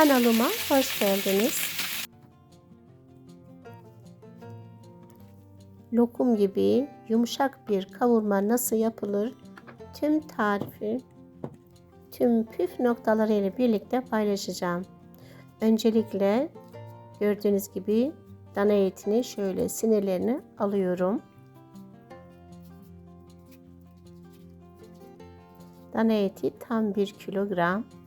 Kanalıma hoş geldiniz. Lokum gibi yumuşak bir kavurma nasıl yapılır? Tüm tarifi, tüm püf noktaları ile birlikte paylaşacağım. Öncelikle gördüğünüz gibi dana etini şöyle sinirlerini alıyorum. Dana eti tam 1 kilogram.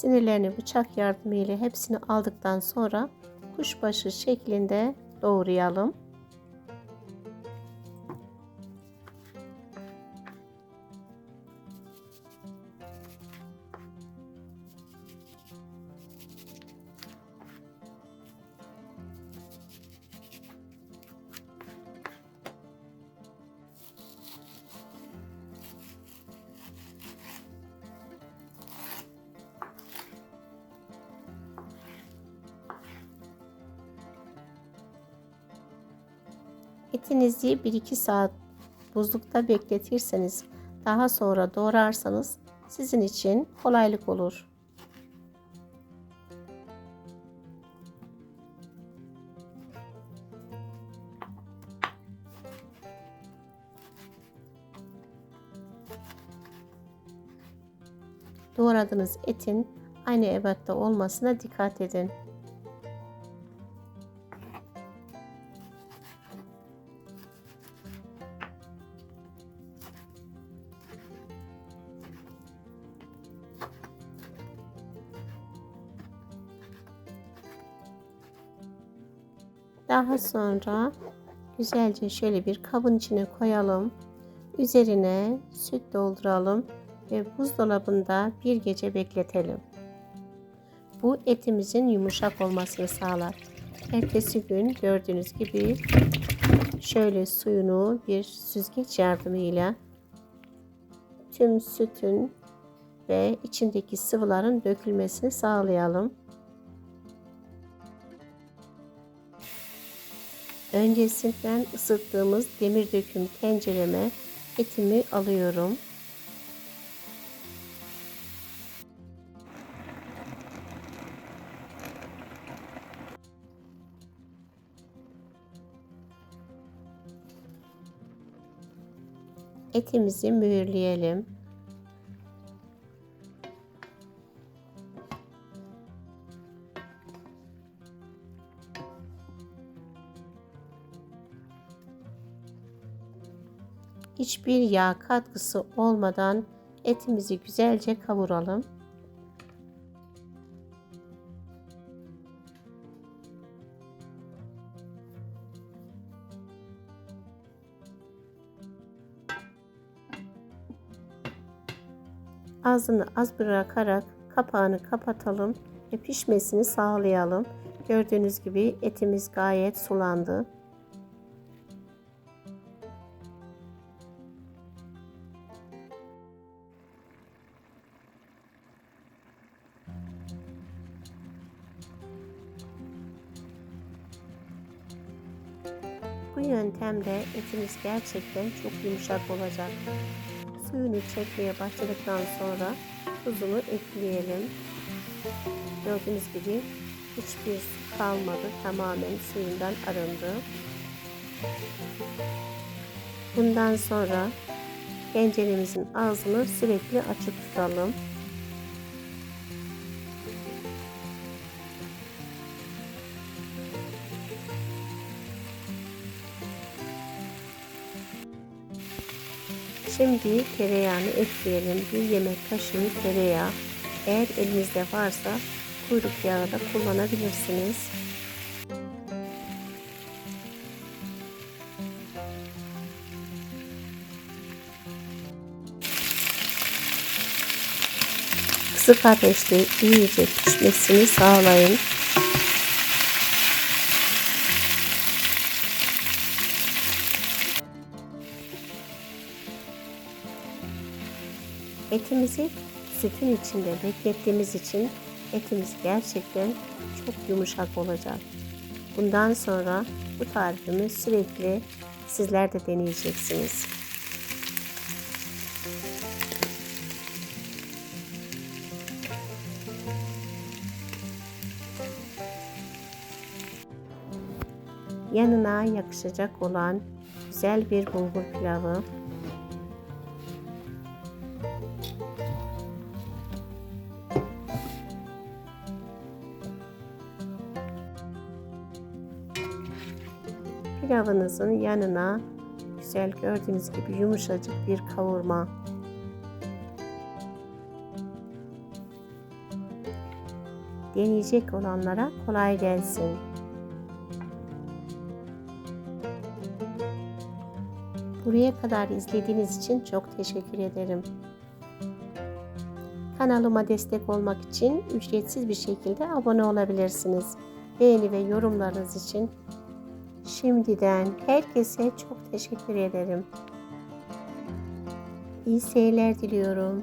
Sinirlerini bıçak yardımıyla hepsini aldıktan sonra kuşbaşı şeklinde doğrayalım. Etinizi 1-2 saat buzlukta bekletirseniz daha sonra doğrarsanız sizin için kolaylık olur. Doğradığınız etin aynı ebatta olmasına dikkat edin. Daha sonra güzelce şöyle bir kabın içine koyalım. Üzerine süt dolduralım ve buzdolabında bir gece bekletelim. Bu etimizin yumuşak olmasını sağlar. Ertesi gün gördüğünüz gibi şöyle suyunu bir süzgeç yardımıyla tüm sütün ve içindeki sıvıların dökülmesini sağlayalım. Öncesinden ısıttığımız demir döküm tencereme etimi alıyorum. Etimizi mühürleyelim. Hiçbir yağ katkısı olmadan etimizi güzelce kavuralım. Ağzını az bırakarak kapağını kapatalım ve pişmesini sağlayalım. Gördüğünüz gibi etimiz gayet sulandı. Bu yöntemde etimiz gerçekten çok yumuşak olacak. Suyunu çekmeye başladıktan sonra tuzunu ekleyelim. Gördüğünüz gibi hiçbir su kalmadı. Tamamen suyundan arındı. Bundan sonra tenceremizin ağzını sürekli açık tutalım. Şimdi tereyağını ekleyelim. Bir yemek kaşığı tereyağı. Eğer elinizde varsa kuyruk yağı da kullanabilirsiniz. Kısık ateşte iyice pişmesini sağlayın. Etimizi sütün içinde beklettiğimiz için etimiz gerçekten çok yumuşak olacak. Bundan sonra bu tarifimi sürekli sizler de deneyeceksiniz. Yanına yakışacak olan güzel bir bulgur pilavı Pilavınızın yanına güzel gördüğünüz gibi yumuşacık bir kavurma. Deneyecek olanlara kolay gelsin. Buraya kadar izlediğiniz için çok teşekkür ederim. Kanalıma destek olmak için ücretsiz bir şekilde abone olabilirsiniz. Beğeni ve yorumlarınız için şimdiden herkese çok teşekkür ederim. İyi seyirler diliyorum.